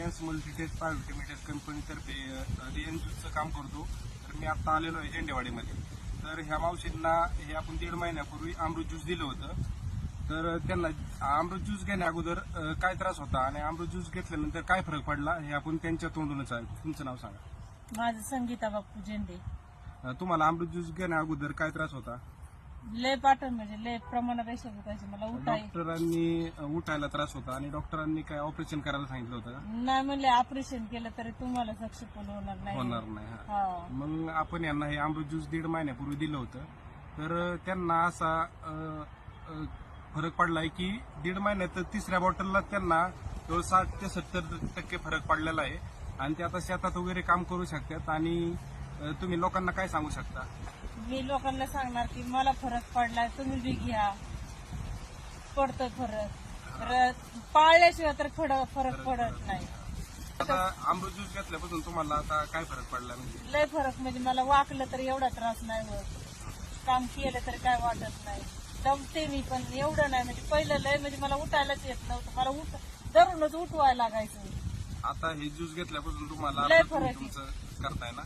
Reliance Multitek private limited कंपनीतर्फे रिएनजूचं काम करतो. तर मी आता आलेलो आहे झेंडेवाडीमध्ये तर ह्या मावशींना हे आपण दीड महिन्यापूर्वी अमृत ज्यूस दिलं होतं. तर त्यांना अमृत ज्यूस घेण्या अगोदर काय त्रास होता आणि अमृत ज्यूस घेतल्यानंतर काय फरक पडला हे आपण त्यांच्या तोंडूनच आहे तुमचं नाव सांगा. माझं संगीता बाप्पू झेंडे. तुम्हाला अमृत ज्यूस घेण्या अगोदर काय त्रास होता? लय पाठवून म्हणजे लय प्रमाणापेक्षा होतायचे मला उठाय डॉक्टरांनी उठायला त्रास होता आणि डॉक्टरांनी काय ऑपरेशन करायला सांगितलं होतं का? नाही म्हणले ऑपरेशन केलं तरी तुम्हाला सक्सेसफुल होणार नाही. होणार नाही हा. हा. मग आपण यांना हे अमृत ज्यूस दीड महिन्यापूर्वी दिलं होतं. तर त्यांना असा अ, अ, फरक पडलाय की दीड महिन्यात तिसऱ्या बॉटलला त्यांना जवळ साठ ते सत्तर टक्के फरक पडलेला आहे. आणि ते आता शेतात वगैरे काम करू शकतात आणि अ, तुम्ही लोकांना काय सांगू शकता? मी लोकांना सांगणार की मला फरक पडलाय तुम्ही बी घ्या. पडतो फरक. पाळल्याशिवाय तर फरक पडत नाही. अमृत ज्यूस घेतल्यापासून तुम्हाला आता काय फरक पडला म्हणजे? लय फरक म्हणजे मला वाकलं तर एवढा त्रास नाही होत. काम केलं तर काय वाटत नाही. दमते मी पण एवढं नाही. म्हणजे पहिलं लय म्हणजे मला उठायलाच येत नव्हतं. मला उठ धरूनच उठवायला लागायचं. आता हे ज्यूस घेतल्यापासून तुम्हाला लय फरक. तुमचं करताय ना?